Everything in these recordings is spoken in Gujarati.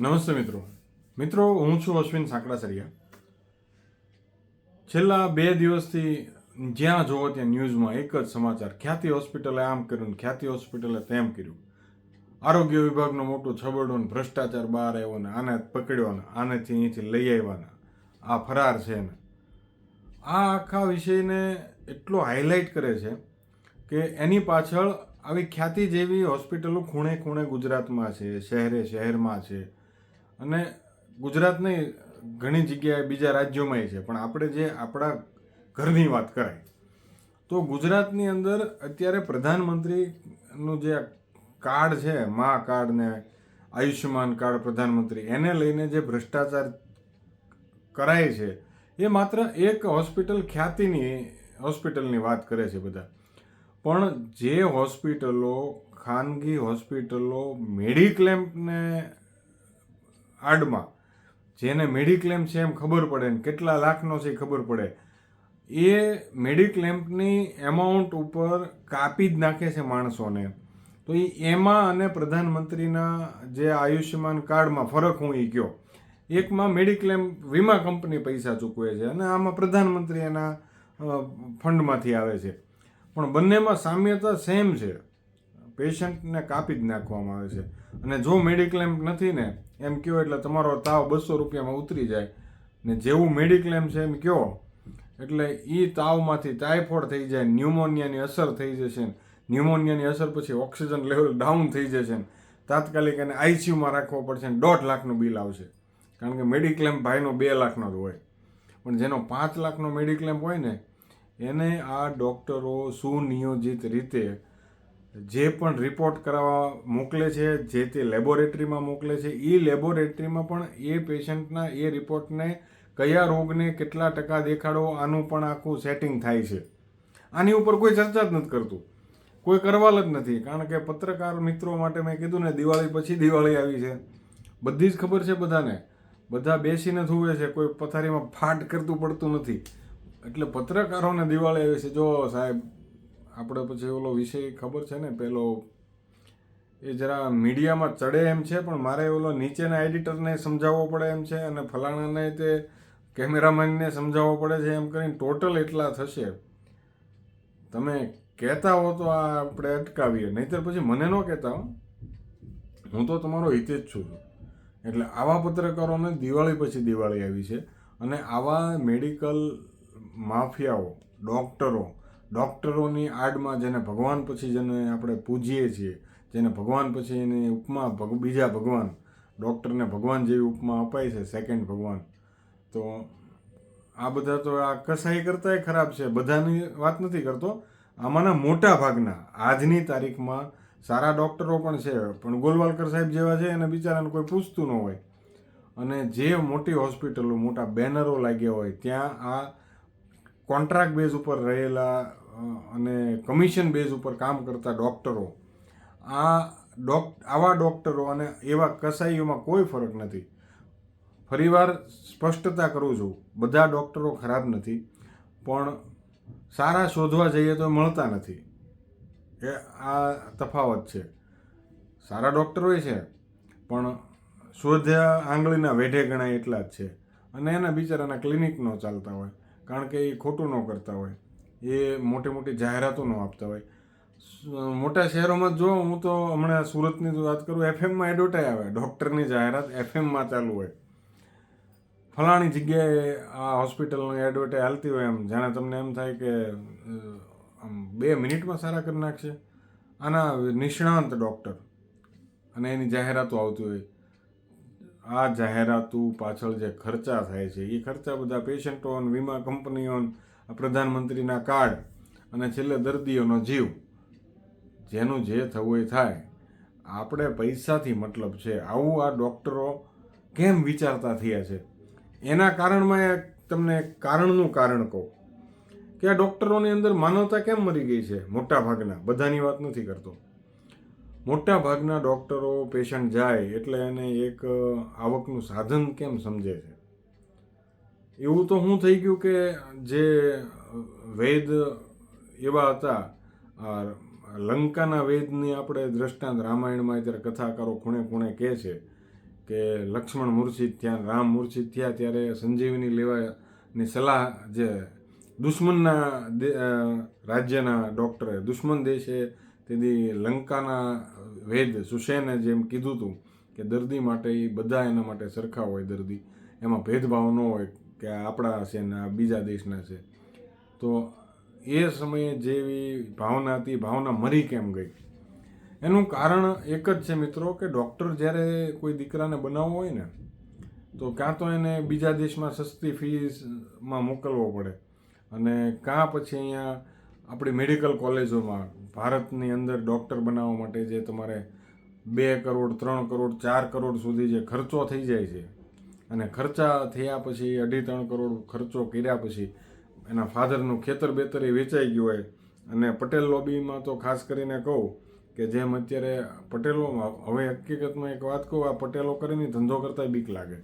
નમસ્તે મિત્રો. મિત્રો, હું છું અશ્વિન સાંકડાસરિયા છેલ્લા બે દિવસથી જ્યાં જોવો ત્યાં ન્યૂઝમાં એક જ સમાચાર. ખ્યાતિ હોસ્પિટલે આમ કર્યું ખ્યાતિ હોસ્પિટલે તેમ કર્યું. આરોગ્ય વિભાગનો મોટો છબડો ને ભ્રષ્ટાચાર બહાર આવ્યો ને આને પકડ્યો ને આનેથી અહીંથી લઈ આવ્યાના આ ફરાર છે ને આ આખા વિષયને એટલો હાઇલાઇટ કરે છે કે એની પાછળ આવી ખ્યાતિ જેવી હોસ્પિટલો ખૂણે ખૂણે ગુજરાતમાં છે, શહેરે શહેરમાં છે. અને ગુજરાત નહીં ઘણી જગ્યાએ બીજા રાજ્યોમાંય છે, પણ આપણે જે આપણા ઘરની વાત કરાય, તો ગુજરાતની અંદર અત્યારે પ્રધાનમંત્રીનું જે કાર્ડ છે, મા કાર્ડ ને આયુષ્યમાન કાર્ડ પ્રધાનમંત્રી, એને લઈને જે ભ્રષ્ટાચાર કરાય છે, એ માત્ર એક હોસ્પિટલ ખ્યાતિની, હોસ્પિટલની વાત કરે છે બધા. પણ જે હોસ્પિટલો, ખાનગી હોસ્પિટલો, મેડિક્લેમ્પને આડમાં. જેને મેડિક્લેમ છે એમ ખબર પડે ને કેટલા લાખનો છે એ ખબર પડે. એ મેડિક્લેમ્પની એમાઉન્ટ ઉપર કાપી જ નાખે છે માણસોને. તો એ એમાં અને પ્રધાનમંત્રીના જે આયુષ્યમાન કાર્ડમાં ફરક હું એ ગયો એકમાં મેડિક્લેમ વીમા કંપની પૈસા ચૂકવે છે અને આમાં પ્રધાનમંત્રી એના ફંડમાંથી આવે છે. પણ બંનેમાં સામ્યતા સેમ છે. પેશન્ટને કાપી જ નાખવામાં આવે છે. અને જો મેડિક્લેમ નથી ને, એમ કહો એટલે તમારો તાવ બસો રૂપિયામાં ઉતરી જાય. ને જેવું મેડિક્લેમ છે એમ કહો એટલે એ તાવમાંથી ટાઇફોઇડ થઈ જાય, ન્યુમોનિયાની અસર થઈ જશે. ન્યુમોનિયાની અસર પછી ઓક્સિજન લેવલ ડાઉન થઈ જશે. તાત્કાલિક એને આઈસીયુમાં રાખવો પડશે દોઢ લાખનું બિલ આવશે. કારણ કે મેડિક્લેમ ભાઈનો બે લાખનો જ હોય. પણ જેનો પાંચ લાખનો મેડિક્લેમ હોય ને, એને આ ડૉક્ટરો સુનિયોજિત રીતે જે પણ રિપોર્ટ કરાવવા મોકલે છે, જે તે લેબોરેટરીમાં મોકલે છે એ લેબોરેટરીમાં પણ એ પેશન્ટના એ રિપોર્ટને કયા રોગને કેટલા ટકા દેખાડો, આનું પણ આખું સેટિંગ થાય છે. આની ઉપર કોઈ ચર્ચા જ નથી કરતું. કોઈ કરવાલ જ નથી. કારણ કે પત્રકાર મિત્રો માટે મેં કીધું ને, દિવાળી પછી દિવાળી આવી છે. બધી જ ખબર છે બધાને. બધા બેસીને થુવે છે, કોઈ પથારીમાં ફાટ કરતું પડતું નથી. એટલે પત્રકારોને દિવાળી આવી છે. જો સાહેબ આપણે પછી ઓલો વિષય ખબર છે ને, પેલો એ જરા મીડિયામાં ચડે એમ છે, પણ મારે ઓલો નીચેના એડિટરને સમજાવવો પડે એમ છે અને ફલાણાને તે કેમેરામેનને સમજાવવો પડે છે એમ કરીને ટોટલ એટલા થશે. તમે કહેતા હો તો આ આપણે અટકાવીએ, નહીંતર પછી મને ન કહેતા હો. હું તો તમારો હિતે જ છું. એટલે આવા પત્રકારોને દિવાળી પછી દિવાળી આવી છે અને આવા મેડિકલ માફિયાઓ, ડૉક્ટરો ડૉક્ટરોની આડમાં જેને ભગવાન પછી જેને આપણે પૂજીએ છીએ, જેને ભગવાન પછી એની ઉપમા ભગ, બીજા ભગવાન, ડૉક્ટરને ભગવાન જેવી ઉપમા અપાય છે સેકન્ડ ભગવાન. તો આ બધા તો આ કસાઈ કરતાંય ખરાબ છે, બધાની વાત નથી કરતો. આમાંના મોટા ભાગના, આજની તારીખમાં સારા ડૉક્ટરો પણ છે, પણ ગોલવાલકર સાહેબ જેવા છે, એને બિચારાને કોઈ પૂછતું ન હોય. અને જે મોટી હોસ્પિટલો, મોટા બેનરો લાગ્યા હોય, ત્યાં આ કોન્ટ્રાક્ટ બેઝ ઉપર રહેલા અને કમિશન બેઝ ઉપર કામ કરતા ડૉક્ટરો આ ડોક આવા ડૉક્ટરો અને એવા કસાઈઓમાં કોઈ ફરક નથી. ફરીવાર સ્પષ્ટતા કરું છું, બધા ડૉક્ટરો ખરાબ નથી, પણ સારા શોધવા જઈએ તો મળતા નથી. એ આ તફાવત છે. સારા ડૉક્ટરોય છે, પણ શોધ્યા આંગળીના વેઢે ગણાય એટલા જ છે. અને એના બિચારાના ક્લિનિક ન ચાલતા હોય, કારણ કે એ ખોટું ન કરતા હોય. એ મોટી મોટી જાહેરાતો ન આપતા હોય. મોટા શહેરોમાં જો હું તો હમણાં સુરતની વાત કરું, એફએમમાં એડવર્ટાઈ આવે, ડૉક્ટરની જાહેરાત એફએમમાં ચાલુ હોય. ફલાણી જગ્યાએ આ હોસ્પિટલની એડવર્ટાઈ હાલતી હોય એમ, જાણે તમને એમ થાય કે આમ બે મિનિટમાં સારા કરી નાખશે. આના નિષ્ણાંત ડૉક્ટર અને એની જાહેરાતો આવતી હોય. આ જાહેરાતો પાછળ જે ખર્ચા થાય છે, એ ખર્ચા બધા પેશન્ટો વીમા કંપનીઓ પ્રધાનમંત્રીના કાર્ડ અને છેલ્લે દર્દીઓનો જીવ. જેનું જે થવું એ થાય. આપણે પૈસાથી મતલબ છે, આવું આ ડૉક્ટરો કેમ વિચારતા થયા છે? એના કારણમાં તમને કારણનું કારણ કહું. કે આ ડૉક્ટરોની અંદર માનવતા કેમ મરી ગઈ છે? મોટા ભાગના બધાની વાત નથી કરતો. મોટા ભાગના ડૉક્ટરો પેશન્ટ જાય એટલે એને એક આવકનું સાધન કેમ સમજે છે? એવું તો શું થઈ ગયું કે જે વેદ એવા હતા લંકાના વેદની આપણે દ્રષ્ટાંત રામાયણમાં અત્યારે કથાકારો ખૂણે ખૂણે કહે છે કે લક્ષ્મણ મૂર્છિત થયા, રામ મૂર્છિત થયા, ત્યારે સંજીવની લેવાની સલાહ જે દુશ્મનના રાજ્યના ડૉક્ટરે, દુશ્મન દેશે તેથી લંકાના વેદ સુશેને જેમ કીધું હતું કે દર્દી માટે એ બધા એના માટે સરખા હોય દર્દી, એમાં ભેદભાવ ન હોય. કે આપણા છે ને આ બીજા દેશના છે. તો એ સમયે જેવી ભાવના હતી, ભાવના મરી કેમ ગઈ? એનું કારણ એક જ છે મિત્રો કે ડૉક્ટર જ્યારે કોઈ દીકરાને બનાવવો હોય ને, તો કાં તો એને બીજા દેશમાં સસ્તી ફીસમાં મોકલવો પડે. અને કાં પછી અહીંયા આપણી મેડિકલ કોલેજોમાં ભારતની અંદર ડૉક્ટર બનાવવા માટે જે તમારે બે કરોડ, ત્રણ કરોડ, ચાર કરોડ સુધી જે ખર્ચો થઈ જાય છે અને ખર્ચા થયા પછી અઢી ત્રણ કરોડ ખર્ચો કર્યા પછી એના ફાધરનું ખેતર બેતર એ વેચાઈ ગયું હોય. અને પટેલ લોબીમાં તો ખાસ કરીને કહું કે જેમ અત્યારે પટેલોમાં હવે હકીકતમાં એક વાત કહું, આ પટેલો કરીને ધંધો કરતા બીક લાગે.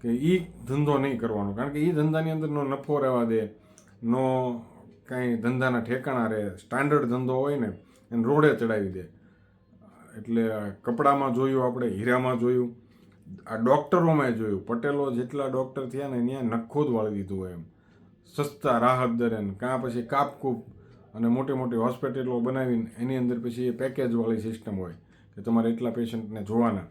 કે એ ધંધો નહીં કરવાનો, કારણ કે એ ધંધાની અંદર નો નફો રહેવા દે, નો કાંઈ ધંધાના ઠેકાણા રહે, સ્ટાન્ડર્ડ ધંધો હોય ને, એને રોડે ચડાવી દે. એટલે કપડામાં જોયું, આપણે હીરામાં જોયું આ ડૉક્ટરોમાં જોયું, પટેલો જેટલા ડૉક્ટર થયા ને ત્યાં નખો જ વાળી દીધું એમ. સસ્તા રાહત દરે કાં પછી કાપકૂપ અને મોટી મોટી હોસ્પિટલો બનાવીને એની અંદર પછી એ પેકેજવાળી સિસ્ટમ હોય કે તમારે એટલા પેશન્ટને જોવાના.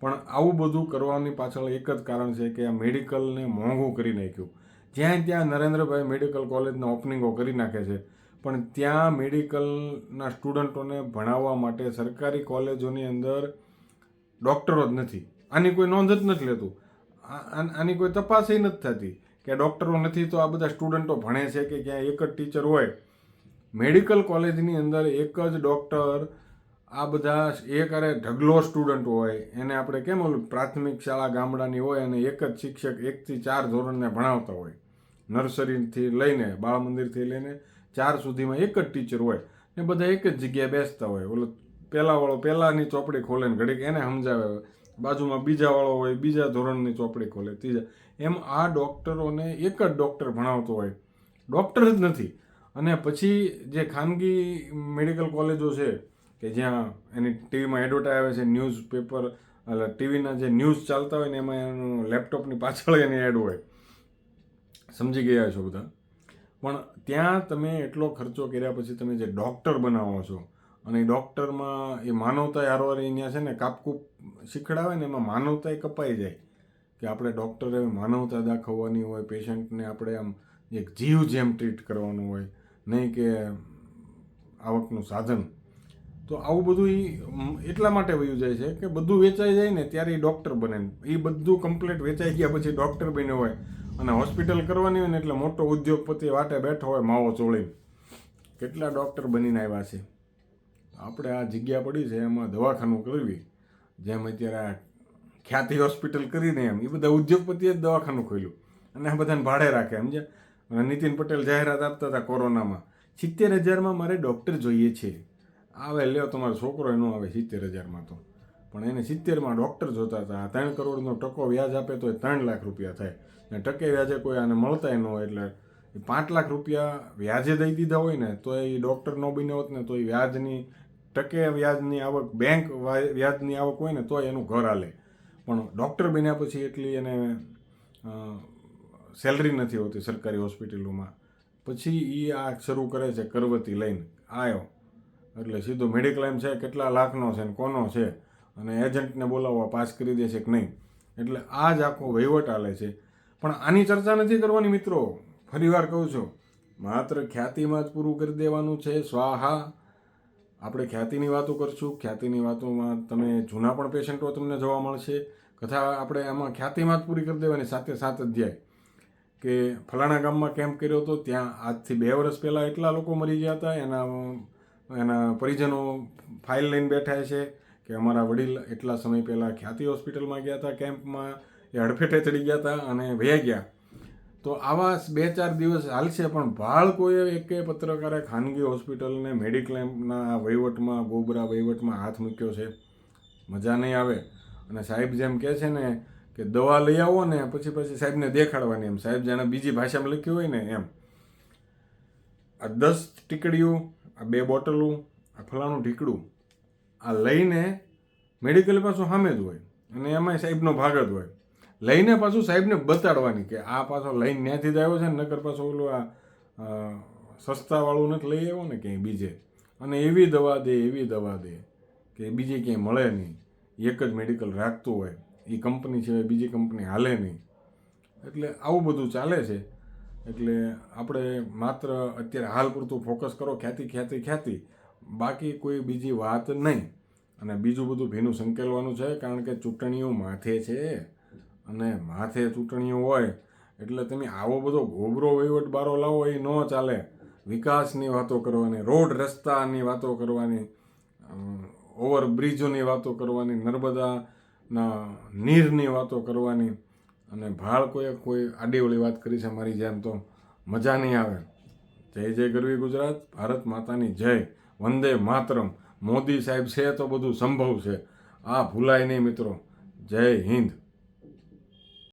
પણ આવું બધું કરવાની પાછળ એક જ કારણ છે કે આ મેડિકલને મોંઘું કરી નાખ્યું. જ્યાં ત્યાં નરેન્દ્રભાઈ મેડિકલ કોલેજના ઓપનિંગો કરી નાખે છે. પણ ત્યાં મેડિકલના સ્ટુડન્ટોને ભણાવવા માટે સરકારી કોલેજોની અંદર ડૉક્ટરો જ નથી. આની કોઈ નોંધ જ નથી લેતું. આની કોઈ તપાસ નથી થતી કે ડૉક્ટરો નથી તો આ બધા સ્ટુડન્ટો ભણે છે કે ક્યાં એક જ ટીચર હોય. મેડિકલ કોલેજની અંદર એક જ ડૉક્ટર, આ બધા એક અરે ઢગલો સ્ટુડન્ટ હોય. એને આપણે કેમ ઓલું પ્રાથમિક શાળા ગામડાની હોય અને એક જ શિક્ષક એકથી ચાર ધોરણને ભણાવતા હોય. નર્સરીથી લઈને, બાળ મંદિરથી લઈને ચાર સુધીમાં એક જ ટીચર હોય ને બધા એક જ જગ્યાએ બેસતા હોય. ઓલો પહેલાવાળો પહેલાંની ચોપડી ખોલે ને ઘડીક એને સમજાવે. બાજુમાં બીજાવાળો હોય, બીજા ધોરણની ચોપડી ખોલે, ત્રીજા. એમ આ ડૉક્ટરોને એક જ ડૉક્ટર ભણાવતો હોય. ડૉક્ટર જ નથી. અને પછી જે ખાનગી મેડિકલ કોલેજો છે, કે જ્યાં એની ટીવીમાં એડવર્ટાઈ આવે છે, ન્યૂઝ પેપર ટીવીના જે ન્યૂઝ ચાલતા હોય ને એમાં એનું લેપટોપની પાછળ એની એડ હોય. સમજી ગયા છો બધા? પણ ત્યાં તમે એટલો ખર્ચો કર્યા પછી તમે જે ડૉક્ટર બનાવો છો અને ડૉક્ટરમાં એ માનવતા હારવાર અહીંયા છે ને કાપકૂપ શીખડાવે ને એમાં માનવતા કપાઈ જાય કે આપણે ડૉક્ટરે માનવતા દાખવવાની હોય, પેશન્ટને આપણે આમ એક જીવ જેમ ટ્રીટ કરવાનું હોય, નહીં કે આવકનું સાધન. તો આવું બધું એ એટલા માટે વયું જાય છે કે બધું વેચાઈ જાય ને ત્યારે એ ડૉક્ટર બને. એ બધું કમ્પ્લીટ વેચાઈ ગયા પછી ડૉક્ટર બન્યો હોય અને હોસ્પિટલ કરવાની હોય ને એટલે મોટો ઉદ્યોગપતિ વાટે બેઠો હોય માવો ચોળીને. કેટલા ડૉક્ટર બનીને આવ્યા છે. આપણે આ જગ્યા પડી છે, એમાં દવાખાનું કરવી જેમ અત્યારે આ ખ્યાતિ હોસ્પિટલ કરીને એમ એ બધા ઉદ્યોગપતિએ જ દવાખાનું ખોલ્યું. અને આ બધાને ભાડે રાખે સમજ્યા અને નીતિન પટેલ જાહેરાત આપતા હતા કોરોનામાં. સિત્તેર હજારમાં મારે ડૉક્ટર જોઈએ છે. આવે, લ્યો, તમારો છોકરો એનો આવે સિત્તેર હજારમાં તો. પણ એને સિત્તેરમાં ડૉક્ટર જોતા હતા. આ ત્રણ કરોડનો ટકો વ્યાજ આપે તો એ ત્રણ લાખ રૂપિયા થાય. અને ટકે વ્યાજે કોઈ આને મળતાય ન હોય એટલે પાંચ લાખ રૂપિયા વ્યાજે દઈ દીધા હોય ને, તો એ ડૉક્ટર ન બન્યો હોત ને તો એ વ્યાજની ટકે વ્યાજની આવક બેંક વ્યાજની આવક હોય ને તો એનું ઘર હાલે. પણ ડૉક્ટર બન્યા પછી એટલી એને સેલરી નથી હોતી સરકારી હોસ્પિટલોમાં. પછી એ આ શરૂ કરે છે કરવતી લઈને. આવ્યો એટલે સીધો મેડિક્લેમ છે, કેટલા લાખનો છે ને કોનો છે? અને એજન્ટને બોલાવવા પાસ કરી દે છે કે નહીં? એટલે આ જ આખો વહીવટ હાલે છે. પણ આની ચર્ચા નથી કરવાની મિત્રો. ફરીવાર કહું છું. માત્ર ખ્યાતિમાં જ પૂરું કરી દેવાનું છે. સ્વાહા આપણે ખ્યાતિની વાતો કરશું. ખ્યાતિની વાતોમાં તમે જૂના પણ પેશન્ટો તમને જોવા મળશે. કથા આપણે આમાં ખ્યાતિમાં જ પૂરી કરી દેવાની, સાથે સાત અધ્યાય. કે ફલાણા ગામમાં કેમ્પ કર્યો હતો, ત્યાં આજથી બે વર્ષ પહેલાં એટલા લોકો મરી ગયા હતા. એના એના પરિજનો ફાઇલ લઈને બેઠા છે કે અમારા વડીલ એટલા સમય પહેલાં ખ્યાતિ હોસ્પિટલમાં ગયા હતા, કેમ્પમાં એ હડફેટે ચડી ગયા હતા અને વયા ગયા. તો આવા બે ચાર દિવસ હાલશે, પણ ભાળ કોઈએ એકે પત્રકારે ખાનગી હોસ્પિટલને મેડિક્લેમના વહીવટમાં, ગોબરા વહીવટમાં હાથ મૂક્યો છે. મજા નહીં આવે. અને સાહેબ જેમ કહે છે ને કે દવા લઈ આવો ને, પછી પછી સાહેબને દેખાડવાની એમ. સાહેબ જાણે બીજી ભાષામાં લખ્યું હોય ને એમ. આ દસ ટીકડીઓ, આ બે બોટલું, આ ફલાણું ઢીકડું, આ લઈને મેડિકલ પાછું સામે જ હોય. અને એમાંય સાહેબનો ભાગ જ હોય. લઈને પાછું સાહેબને બતાડવાની કે આ પાછો લઈને ત્યાંથી જ આવ્યો છે ને, નકર પાછો ઓલું આ સસ્તાવાળું નથી લઈ આવ્યો ને ક્યાંય બીજે. અને એવી દવા દે, એવી દવા દે કે બીજી ક્યાંય મળે નહીં. એક જ મેડિકલ રાખતું હોય. એ કંપની સિવાય બીજી કંપની હાલે નહીં. એટલે આવું બધું ચાલે છે. એટલે આપણે માત્ર અત્યારે હાલ પૂરતું ફોકસ કરો, ખ્યાતિ ખ્યાતિ ખ્યાતિ. બાકી કોઈ બીજી વાત નહીં. અને બીજું બધું ભીનું સંકેલવાનું છે, કારણ કે ચૂંટણીઓ માથે છે. અને માથે ચૂંટણીઓ હોય, એટલે તમે આવો બધો ગોબરો વહીવટ બારો લાવો, એ ન ચાલે. વિકાસની વાતો કરવાની, રોડ રસ્તાની વાતો કરવાની ઓવરબ્રિજોની વાતો કરવાની, નર્મદાના નીરની વાતો કરવાની. અને ભાળ કોઈ કોઈ આડીવળી વાત કરી છે મારી જેમ તો મજા નહીં આવે. જય જય ગરવી ગુજરાત, ભારત માતાની જય. વંદે માતરમ. મોદી સાહેબ છે તો બધું સંભવ છે. આ ભૂલાય નહીં મિત્રો. જય હિન્દ.